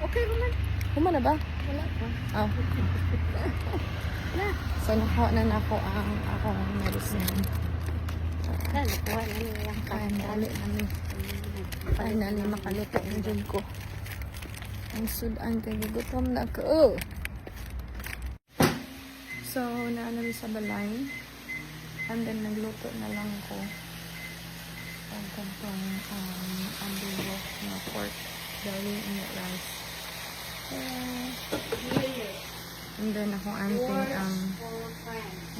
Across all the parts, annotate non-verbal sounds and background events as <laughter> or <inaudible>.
Okay, Roman. Human na ba? Wala pa. Oh. <laughs> so, nakuha na na ako ang akong medicine. Dahil nakuha na yung Finally, ano, finally makaluto ang jud ko. Ang sudan kay gutom na ko. So, naanami sa balay. And then, nagluto na lang ko. Ang kantong um, adobo na pork belly and rice. Uh, then, akong auntie um,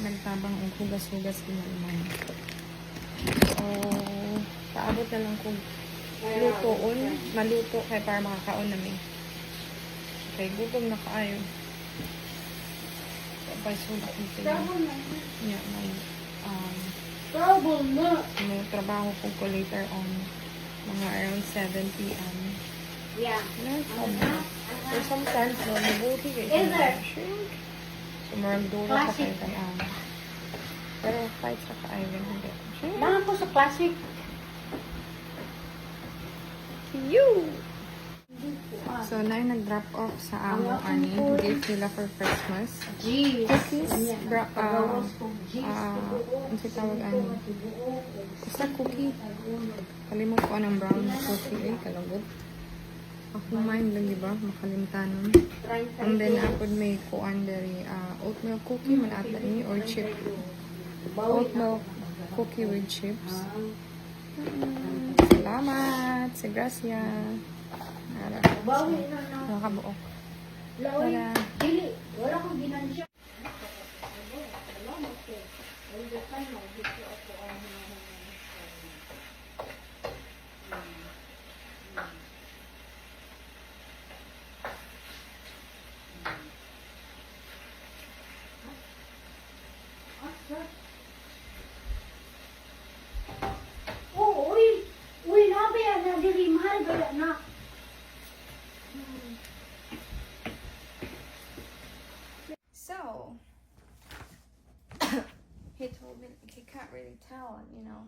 nagtabang og hugas-hugas kinalman. So, paabot na lang kung lutoon, maluto kay para makakaon namin. Okay, gutom na kaayo. Sabay sulat nito yun. Yeah, may, um, Trouble na. may trabaho ko ko later on mga around 7 p.m. Yeah. No problem. Or sometimes, no, mabuti kayo. Pa Classic. kayo kay Am. Pero kahit sa ka-Ivan, hindi. Lang ko sa classic. You! So, na yung nag-drop off sa amo ani. Gift nila for Christmas. Cookies. Bra, uh, uh, ang si tawag ani. Basta cookie. Kalimot ko anong brown cookie. Eh, kalagot. Ako mind lang, di ba? Makalimtanon. And then, ako may kuan dari uh, oatmeal cookie man ata ini or chip. Oatmeal cookie with chips. Mm, salamat. Si Gracia. Ara. Bawi na na. Nakabuok. Lawi. Para Dili. Wala kong ginansya. Really tell, you know.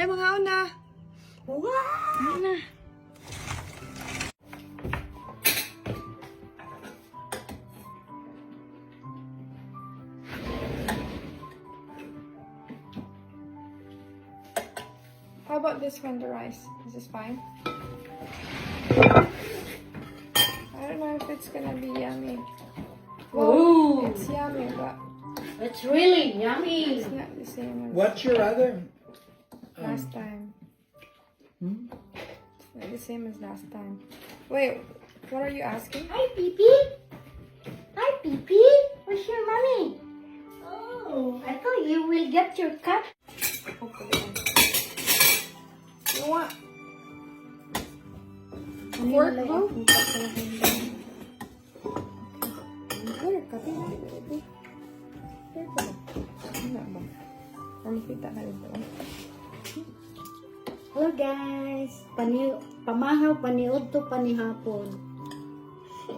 Kaya mga una. Wow! Una. How about this one, the rice? Is this fine? I don't know if it's gonna be yummy. Well, Ooh. it's yummy, but It's really yummy. it's not the same as What's your other? Last time. Hmm? It's not the same as last time. Wait, what are you asking? Hi, Pipi. Hi, Pipi. Where's your mommy? Oh, I thought you will get your cup. Hopefully. You want pork bro? Where ka? Baby. Where ka ba? Wala ba? Or makita ka rin doon. Hello guys. Pani pamahaw paniod to panihapon.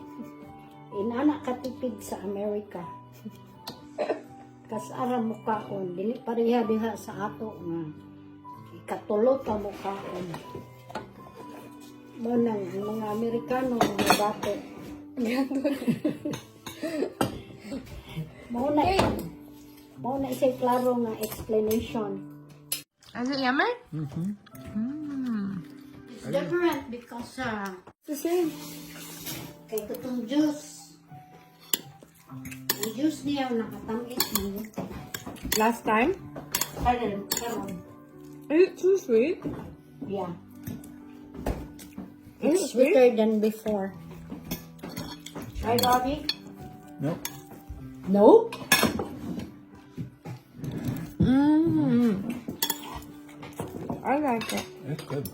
<laughs> Inana katipid sa Amerika. <laughs> Kasara mukaon, dili pareha diha sa ato nga ikatulot ang mukaon. Mo nang ang mga Amerikano mga bato. <laughs> Mo na mo na isay klaro nga explanation Is it yummy? Mm-hmm. Mm. It's different because uh, The same. kay itong juice. Ang juice niya nakatamis mo. Last time? Karon, karon. Is it too sweet? Yeah. Is it It's sweet? sweeter than before. Try, Bobby? Nope. No. Mm. I like it. It's good.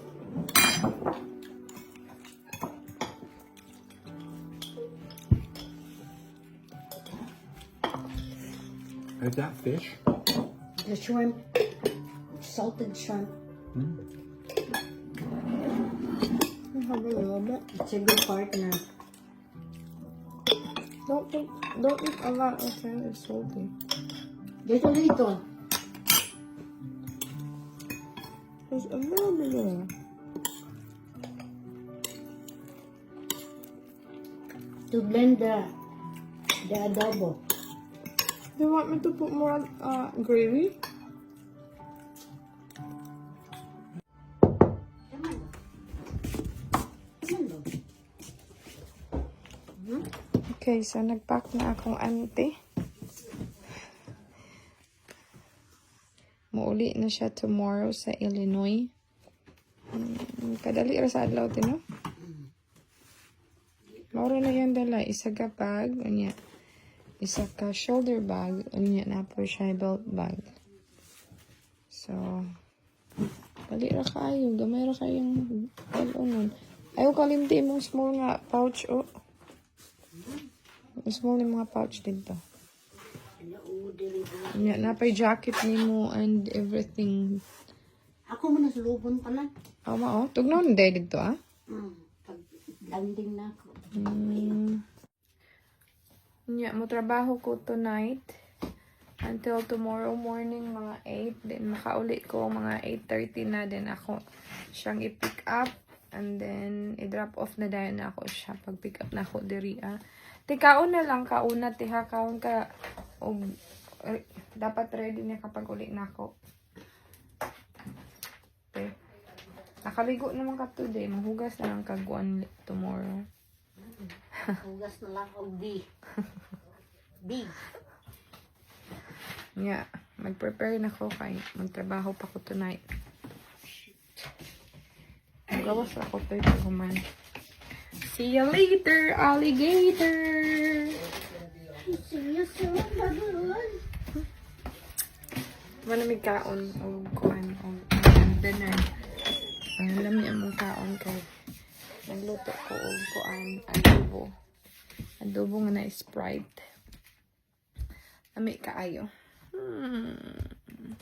Is that fish? The shrimp. Salted shrimp. Mm. Have a little bit. It's a good partner. Don't eat, don't eat a lot, of okay? It's salty. Dito dito. A little bit there. To blend the, the adobo. You want me to put more uh, gravy? Okay, so nagpack na akong ante. Mauli na siya tomorrow sa Illinois. Mm, kadali ra sa adlaw tino. Mauro na yan dala. Isa ka bag, anya. Isa ka shoulder bag, anya na po siya belt bag. So, dali ra kayo. Gamay ra kayong nun. Ayaw kalimti mong small nga pouch, oh. Small yung mga pouch dito. Nya, napay jacket nimo and everything. Ako mo sa lubon pa na. Oh, mao. Tugnaw na day dito, ah. Mm. Pag landing na ako. Mm. Nya, mo trabaho ko tonight until tomorrow morning mga 8. Then makauli ko mga 8.30 na. Then ako siyang i-pick up. And then i-drop off na dahil na ako siya pag pick up na ako diri ah. Ti kaon na lang kauna ti ha kaon ka og dapat ready na kapag uli na ako. Okay. Nakaligo naman ka today. Mahugas na lang kaguan tomorrow. Hugas na lang og B. B. Yeah, mag-prepare na ko kay magtrabaho pa ko tonight. Magawas ako tayo pag human. See you later, alligator! See you soon, baboon. Manamig kaon o kuan o dinner. Ang alam niya mong kaon kay nagluto ko o kuan adobo. Adobo nga na Sprite. Ami kaayo. Hmm.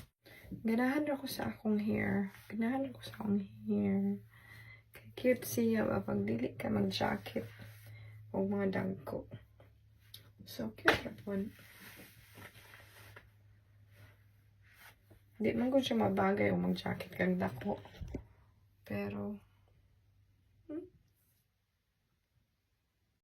Ganahan ra ko sa akong hair. Ganahan ko sa akong hair. Kay cute siya ba pag dili ka mag-jacket o mga dagko. So cute ra po. Di man ko siya mabagay o mag-jacket kang dako. Pero,